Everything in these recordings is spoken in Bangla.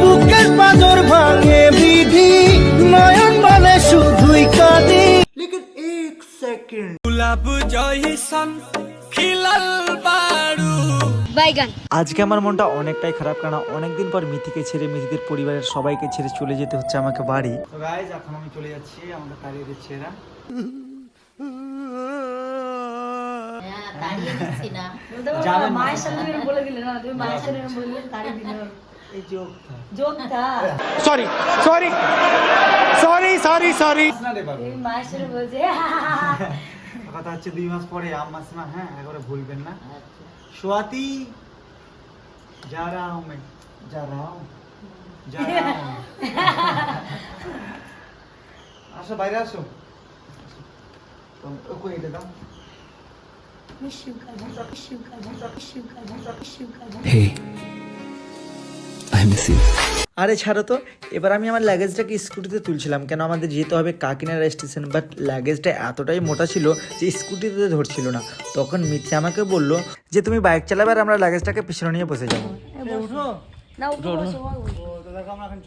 বুকের পাঁজর ভাঙে বিধি নয়ন বলে শুধুই কাঁদি। লেকিন এক সেকেন্ড গোলাপ জয়সন খিলাল বাড়ু বাইগান আজকে আমার মনটা অনেকটাই খারাপ কারণ অনেকদিন পর মিথিকে ছেড়ে মিথিদের পরিবারের সবাইকে ছেড়ে চলে যেতে হচ্ছে আমাকে বাড়ি। তো গাইজ এখন আমি চলে যাচ্ছি আমাকে তাড়িয়ে দিচ্ছে এরা হ্যাঁ, তাড়িয়ে দিচ্ছি না যাবেন না। কথা হচ্ছে দুই মাস পরে আম মাস না হ্যাঁ একবারে ভুলবেন না। সোয়াতি যা রা হুম যা আসো বাইরে আসো। ওকে এটা দাও আরে ছাড়ো তো এবার আমি আমার লাগেজটাকে স্কুটিতে তুলছিলাম। কেন আমাদের যেতে হবে কাকিনাড়া স্টেশন বাট লাগেজটা এতটাই মোটা ছিল যে স্কুটিতে ধরছিল না। তখন মিথ্যে আমাকে বলল যে তুমি বাইক চালাবে আর আমরা লাগেজটাকে পিছনে নিয়ে বসে যাব। উঠো। না উঠো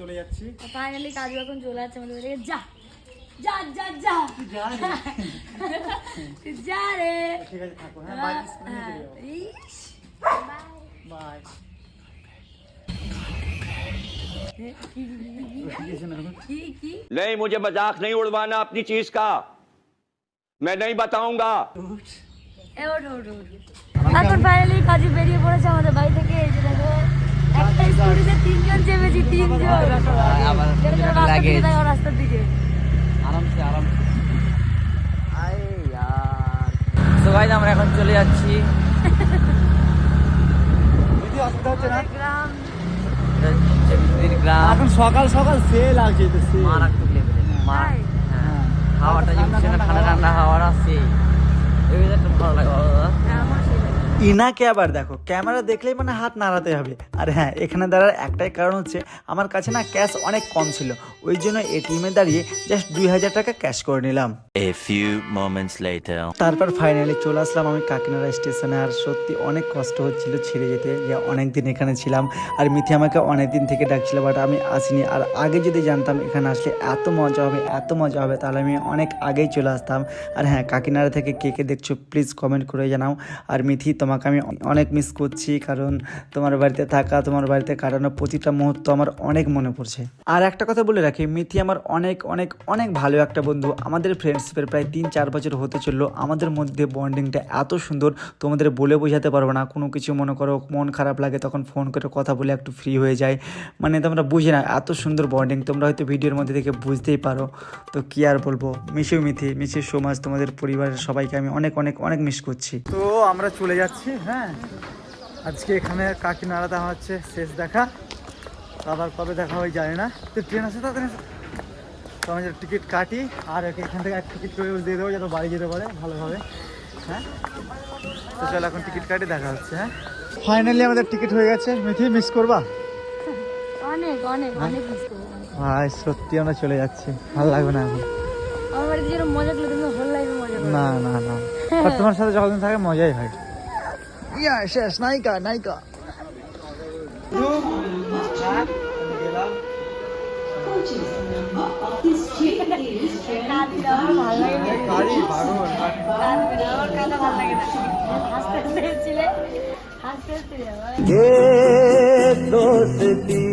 চলে যাচ্ছি। ফাইনালি কাজু এখন চলে যাচ্ছে আমাদের যা। যা যা যা যা রে ঠিক আছে থাকো হ্যাঁ বাইক স্কুটি নিয়ে চলে যাবো ইস, বাই কি কি नहीं मुझे मजाक नहीं उड़वाना अपनी चीज का मैं नहीं बताऊंगा এ ওঠো ওঠো ওঠো এখন ফাইনালি কাজু বেরিয়ে পড়েছে আমাদের বাড়ি থেকে এই যে দেখো একটা স্কুটিতে তিনজন চেপেছি তিনজন যেটা যেটা দিকে দেখো তো আমরা এখন চলে যাচ্ছি। দিদি অসুবিধা হচ্ছে না? গ্রাম এখন সকাল সকাল সে লাগছে তো সে মারাত্মক লেভেলে মার তাই? হ্যাঁ। হাওয়াটা যে ঠান্ডা ঠান্ডা হাওয়াটা সেই এই ভালো লাগে দাদা হ্যাঁ, ইনাকে আবার দেখো ক্যামেরা দেখলেই মানে হাত নাড়াতে হবে। আর হ্যাঁ এখানে দাঁড়ার একটাই কারণ হচ্ছে আমার কাছে না ক্যাশ অনেক কম ছিল। ওই জন্য এটিএমে দাঁড়িয়ে জাস্ট দুই হাজার টাকা ক্যাশ করে নিলাম। A few moments later. তারপর ফাইনালি চলে আসলাম আমি কাকিনাড়া স্টেশনে আর সত্যি অনেক কষ্ট হচ্ছিল ছেড়ে যেতে যে অনেক দিন এখানে ছিলাম। আর মিথি আমাকে অনেক দিন থেকে ডাকছিল বাট আমি আসিনি। আর আগে যদি জানতাম এখানে আসলে এত মজা হবে এত মজা হবে তাহলে আমি অনেক আগেই চলে আসতাম। আর হ্যাঁ কাকিনাড়া থেকে কে কে দেখছ প্লিজ কমেন্ট করে জানাও। আর মিথি তোমাকে আমি অনেক মিস করছি, কারণ তোমার বাড়িতে থাকা, তোমার বাড়িতে কাটানো প্রতিটা মুহূর্ত আমার অনেক মনে পড়ছে। আর একটা কথা বলে রাখি, মিথি আমার অনেক অনেক অনেক ভালো একটা বন্ধু। আমাদের ফ্রেন্ডশিপের প্রায় তিন, চার বছর হতে চলল। আমাদের মধ্যে বন্ডিংটা এত সুন্দর, তোমাদের বলে বোঝাতে পারব না। কোনো কিছু মনে করো, মন খারাপ লাগে, তখন ফোন করে কথা বলে একটু ফ্রি হয়ে যায়। মানে তোমরা বুঝে না, এত সুন্দর বন্ডিং তোমরা হয়তো ভিডিওর মধ্যে থেকে বুঝতেই পারো। তো কি আর বলব? মিশু মিথি মিশু সমাজ তোমাদের পরিবারের সবাইকে আমি অনেক অনেক অনেক মিস করছি। তো আমরা চলে যাচ্ছি হ্যাঁ। আজকে এখানে কাকিনাড়াতে আমার হচ্ছে শেষ দেখা। আবার কবে দেখা হয় জানি না। তো ট্রেন আছে তো ট্রেন তো আমি টিকিট কাটি আর ওকে এখান থেকে এক টিকিট করে দিয়ে দেবো যাতে বাড়ি যেতে পারে ভালোভাবে। হ্যাঁ? তো চলো এখন টিকিট কাটি দেখা হচ্ছে হ্যাঁ? ফাইনালি আমাদের টিকিট হয়ে গেছে। মিথি মিস করবা? অনেক অনেক অনেক মিস করব। ভাই সত্যি আমরা চলে যাচ্ছি। ভালো লাগবে না এখন। আমার বাড়িতে যেন মজা করলে তুমি হোল লাইফে মজা না না না। তোমার সাথে যতদিন থাকে মজাই হয়। Yeah, Yes, yes, Naika, Naika. ये दोस्ती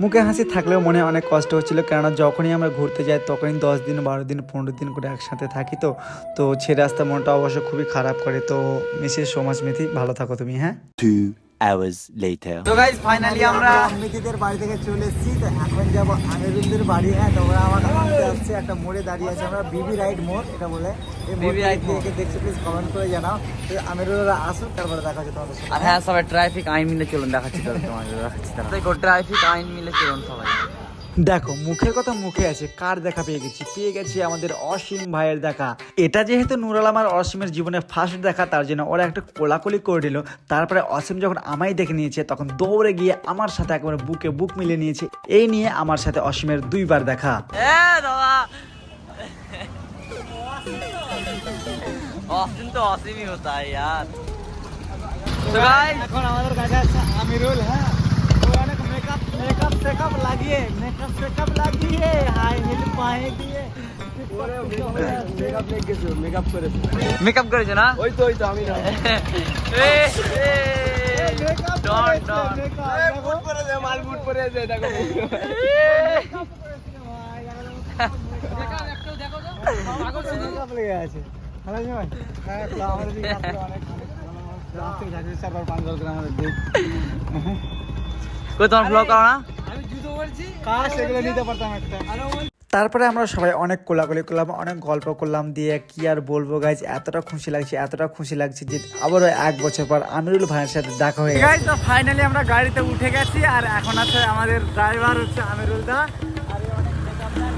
মুখে হাসি থাকলেও মনে অনেক কষ্ট হচ্ছিল কেননা যখনই আমরা ঘুরতে যাই তখনই দশ দিন বারো দিন পনেরো দিন করে একসাথে থাকি তো। তো ছেড়ে আসতে মনটা অবশ্য খুবই খারাপ করে। তো মিসেস সমাজ মিথি ভালো থাকো তুমি হ্যাঁ? Hours later. তো গাইজ ফাইনালি আমরা অমিতদের বাড়ি থেকে চলে এসেছি তো এখন যাব আমিরুলদের বাড়ি হ্যাঁ তো ওরা আমাকে আনতে আসছে একটা মোড়ে দাঁড়িয়ে আছে আমরা বিবি রাইড মোড় এটা বলে। এই বিবি রাইড মোড়। দেখছ প্লিজ কমেন্ট করে জানাও। তো আমিরুলরা আসুক তারপরে দেখা যাচ্ছে তোমাদের আর হ্যাঁ সবাই ট্রাফিক আইন মিলে চলুন দেখাচ্ছি তোমাদের দেখাচ্ছি দেখো ট্রাফিক আইন মিলে চলুন সবাই। দেখো মুখের কথা মুখে আছে কার দেখা পেয়ে গেছি? পেয়ে গেছি আমাদের অসীম ভাইয়ের দেখা। এটা যেহেতু নুরাল আমার অসীমের জীবনে ফার্স্ট দেখা তার জন্য ওরা একটা কোলাকুলি করে দিল। তারপরে অসীম যখন আমায় দেখে নিয়েছে তখন দৌড়ে গিয়ে আমার সাথে একবার বুকে বুক মিলে নিয়েছে। এই নিয়ে আমার সাথে অসীমের দুইবার দেখা। অসীম তো অসীমই হতো আমিরুল হ্যাঁ? মেকআপ মেকআপ লাগিয়ে মেকআপ সেকআপ লাগিয়ে হাই হিল পায়ে দিয়ে। মেকআপ করেছে। মেকআপ করেছ না? ওই তো ওই তো আমি না। এ এ ডন ডন বুট পরে দে মাল বুট পরে দে দেখো। হ্যাঁ আমাদের কই তোমার ব্লগ করো না? কাজ এগুলো নিতে পারতাম একটা তারপরে আমরা সবাই অনেক কোলাকুলি করলাম অনেক গল্প করলাম দিয়ে কি আর বলব গাইজ এতটা খুশি লাগছে এতটা খুশি লাগছে যে আবারও এক বছর পর আমিরুল ভাইয়ের সাথে দেখা হয়ে গাইজ তো ফাইনালি আমরা গাড়িতে উঠে গেছি আর এখন আছে আমাদের ড্রাইভার হচ্ছে আমিরুল দা। আর অনেক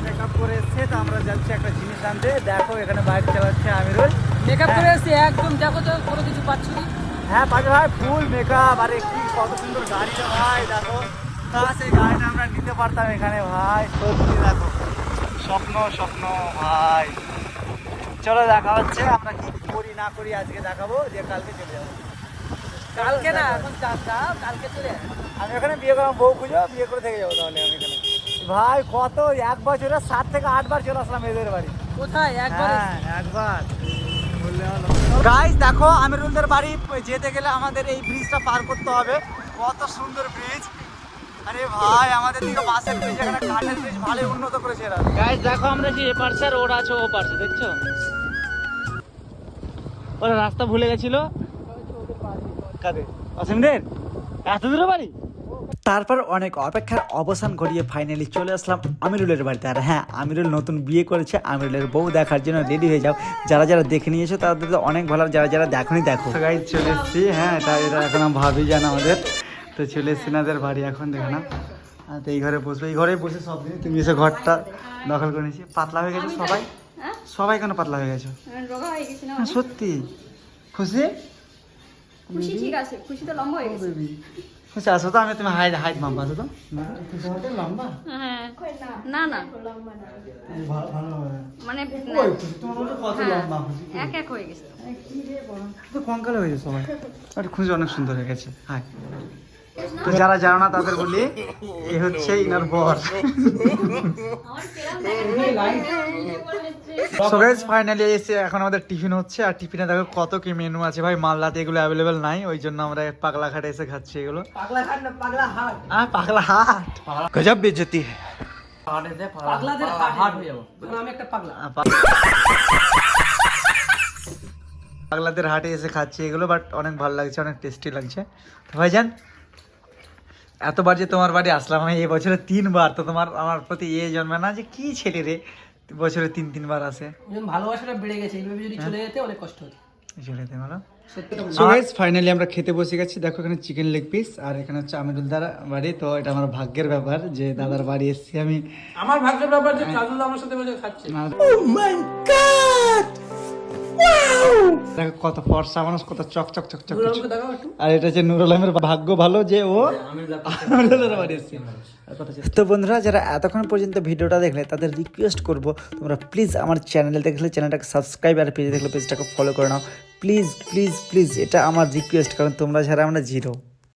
মেকআপ করে এসছে তো আমরা যাচ্ছি একটা জিনিস আনতে। দেখো এখানে বাইক চালাচ্ছে আমিরুল। মেকআপ করে এসছি একদম দেখো তো কোনো কিছু পাচ্ছি না। হ্যাঁ পাশে ভাই ফুল মেকআপ আরে কি কত সুন্দর গাড়িটা ভাই দেখো। তা সেই গাড়িটা আমরা নিতে পারতাম এখানে ভাই সত্যি দেখো। স্বপ্ন স্বপ্ন ভাই। চলো দেখা হচ্ছে আমরা কি করি না করি আজকে দেখাবো যে কালকে চলে যাব। কালকে না এখন কালকে চলে। আমি ওখানে বিয়ে করলাম বউ খুঁজো বিয়ে করে থেকে যাব তাহলে আমি এখানে। ভাই কত এক বছরে সাত থেকে আটবার চলে আসলাম এদের বাড়ি। কোথায়? একবার? হ্যাঁ একবার। গাইস দেখো আমিরুলদের বাড়ি যেতে গেলে আমাদের এই ব্রিজটা পার করতে হবে। কত সুন্দর ব্রিজ আরে ভাই আমাদের দিকে বাসের ব্রিজ এখানে কাঠের ব্রিজ ভালোই উন্নত করেছে এরা। গাইস দেখো আমরা যে এ পারছে আর ওরা আছে ও পারছে দেখছ? ওরা রাস্তা ভুলে গেছিল। কাদের? অসীমদের? এত দূরে বাড়ি? তারপর অনেক অপেক্ষার অবসান ঘটিয়ে ফাইনালি চলে আসলাম আমিরুলের বাড়িতে। আর হ্যাঁ আমিরুল নতুন বিয়ে করেছে আমিরুলের বউ দেখার জন্য রেডি হয়ে যাও। যারা যারা দেখে নিয়েছো তাদের তো অনেক ভালো যারা যারা দেখনি দেখো। গাইজ চলে এসেছি হ্যাঁ এটা এটা এখন ভাবি জান আমাদের। তো চলে এসেছি নাদের বাড়ি এখন দেখো না তো এই ঘরে বসবে এই ঘরে বসে সব দিন। তুমি এসে ঘরটা দখল করে নিয়েছি। পাতলা হয়ে গেছে সবাই? সবাই কেন পাতলা হয়ে গেছো? রোগা হয়ে গেছি না হ্যাঁ সত্যি। খুশি? খুশি ঠিক আছে খুশি তো লম্বা হয়ে গেছে। আচ্ছা আসো তো আমি তুমি হাইট হাইট মাম্পা আসো তো। লম্বা হ্যাঁ না? না মানে লম্বা খুশি এক এক হয়ে গেছে। তো কঙ্কাল হয়ে গেছে সবাই। আর খুঁজে অনেক সুন্দর হয়ে গেছে। হাই। তো যারা জানো না তাদের বলি এ হচ্ছে ইনার বর। সো গাইস ফাইনালি এসে এখন আমাদের টিফিন হচ্ছে আর টিফিনে দেখো কত কি মেনু আছে। ভাই মালদাতে এগুলো অ্যাভেলেবেল নাই ওই জন্য আমরা পাগলা ঘাটে এসে খাচ্ছি এগুলো। পাগলা হাট না পাগলা হাট। হ্যাঁ পাগলা হাট। গজব বেজতি পাগলাদের হাট হয়ে যাব। আমি একটা পাগলা। পাগলাদের হাটে এসে খাচ্ছি এগুলো বাট অনেক ভালো লাগছে অনেক টেস্টি লাগছে। তো ভাইজান এতবার যে তোমার বাড়ি আসলাম আমি এই বছরে তিনবার তো তোমার আমার প্রতি এ জন্মে না যে কি ছেলে রে বছরে তিন তিনবার আসে যখন ভালোবাসাটা বেড়ে গেছে এইভাবে যদি চলে যেতে অনেক কষ্ট হতো। চলে যেতে ভালো সো গাইস ফাইনালি আমরা খেতে বসে গেছি। দেখো এখানে চিকেন লেগ পিস আর এখানে হচ্ছে আমিরুল দাদার বাড়ি। তো এটা আমার ভাগ্যের ব্যাপার যে দাদার বাড়ি এসেছি আমি। আমার ভাগ্যের ব্যাপার যে কাজল আমার সাথে বসে খাচ্ছে। কত ফর্সা মানুষ কত চক চক চক চক আর এটা যে নুরুল আলমের ভাগ্য ভালো যে ও আমিরুলের তো বন্ধুরা যারা এতক্ষণ পর্যন্ত ভিডিওটা দেখলে তাদের রিকোয়েস্ট করব তোমরা প্লিজ আমার চ্যানেলে দেখলে চ্যানেলটাকে সাবস্ক্রাইব আর পেজ দেখলে পেজটাকে ফলো করে নাও। প্লিজ প্লিজ প্লিজ এটা আমার রিকোয়েস্ট কারণ তোমরা যারা আমরা জিরো